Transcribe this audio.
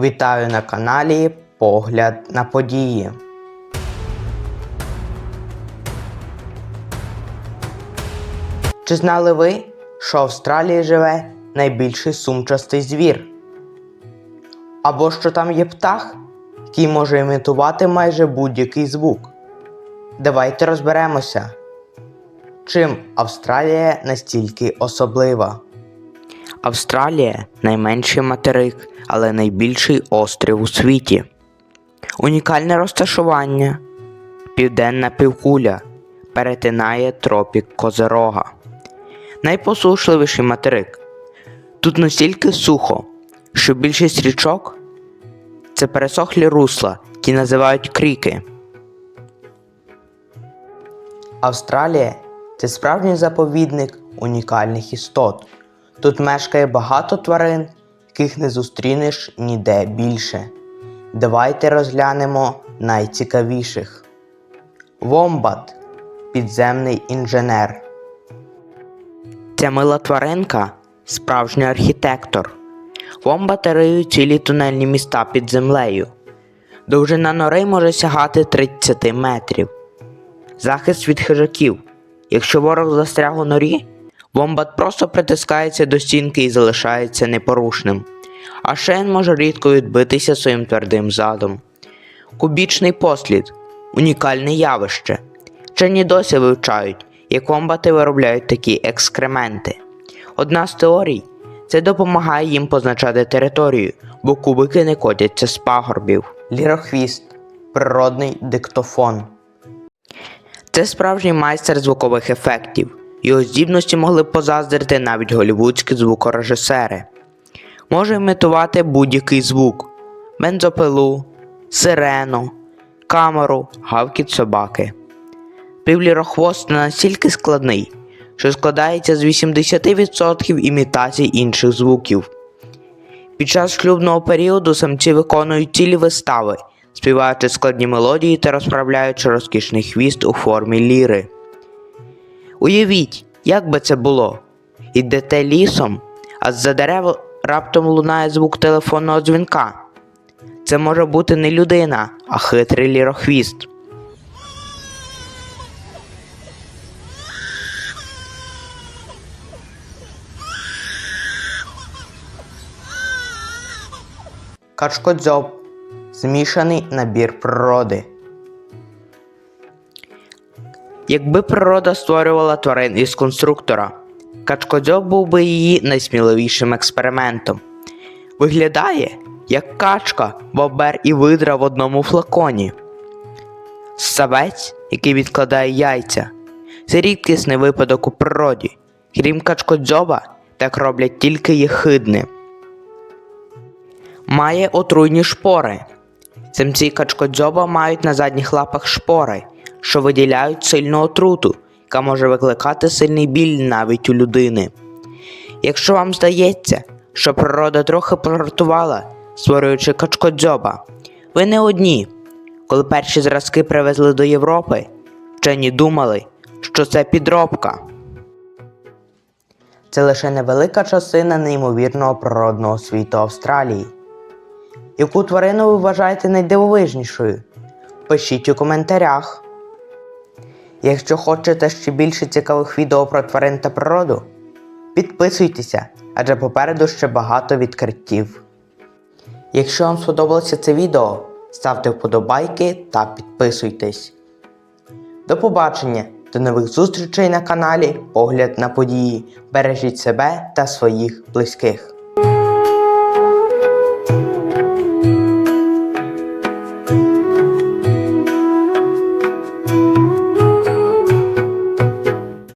Вітаю на каналі Погляд на події. Чи знали ви, що в Австралії живе найбільший сумчастий звір? Або що там є птах, який може імітувати майже будь-який звук? Давайте розберемося, чим Австралія настільки особлива. Австралія найменший материк, але найбільший острів у світі. Унікальне розташування. Південна півкуля перетинає тропік Козерога. Найпосушливіший материк. Тут настільки сухо, що більшість річок це пересохлі русла, які називають кріки. Австралія це справжній заповідник унікальних істот. Тут мешкає багато тварин, яких не зустрінеш ніде більше. Давайте розглянемо найцікавіших. Вомбат підземний інженер. Ця мила тваринка справжній архітектор. Вомбати риють цілі тунельні міста під землею. Довжина нори може сягати 30 метрів. Захист від хижаків. Якщо ворог застряг у норі, вомбат просто притискається до стінки і залишається непорушним. А він може рідко відбитися своїм твердим задом. Кубічний послід унікальне явище. Вчені досі вивчають, як вомбати виробляють такі екскременти. Одна з теорій це допомагає їм позначати територію, бо кубики не котяться з пагорбів. Лірохвіст природний диктофон. Це справжній майстер звукових ефектів. Його здібності могли позаздрити навіть голівудські звукорежисери. Може імітувати будь-який звук: бензопилу, сирену, камеру, гавкіт собаки. Півлірохвост настільки складний, що складається з 80% імітацій інших звуків. Під час шлюбного періоду самці виконують цілі вистави, співаючи складні мелодії та розправляючи розкішний хвіст у формі ліри. Уявіть, як би це було. Ідете лісом, а з-за дерев раптом лунає звук телефонного дзвінка. Це може бути не людина, а хитрий лірохвіст. Качкодзьоб змішаний набір природи. Якби природа створювала тварин із конструктора, качкодзьоб був би її найсміливішим експериментом. Виглядає як качка, бобер і видра в одному флаконі. Савець, який відкладає яйця, це рідкісний випадок у природі. Крім качкодзьоба, так роблять тільки єхидни. Має отруйні шпори. Самці качкодзьоба мають на задніх лапах шпори, що виділяють сильну отруту, яка може викликати сильний біль навіть у людини. Якщо вам здається, що природа трохи пожартувала, створюючи качкодзьоба, ви не одні. Коли перші зразки привезли до Європи, вчені думали, що це підробка. Це лише невелика частина неймовірного природного світу Австралії. Яку тварину ви вважаєте найдивовижнішою? Пишіть у коментарях. Якщо хочете ще більше цікавих відео про тварин та природу, підписуйтеся, адже попереду ще багато відкриттів. Якщо вам сподобалося це відео, ставте вподобайки та підписуйтесь. До побачення, до нових зустрічей на каналі Погляд на події. Бережіть себе та своїх близьких.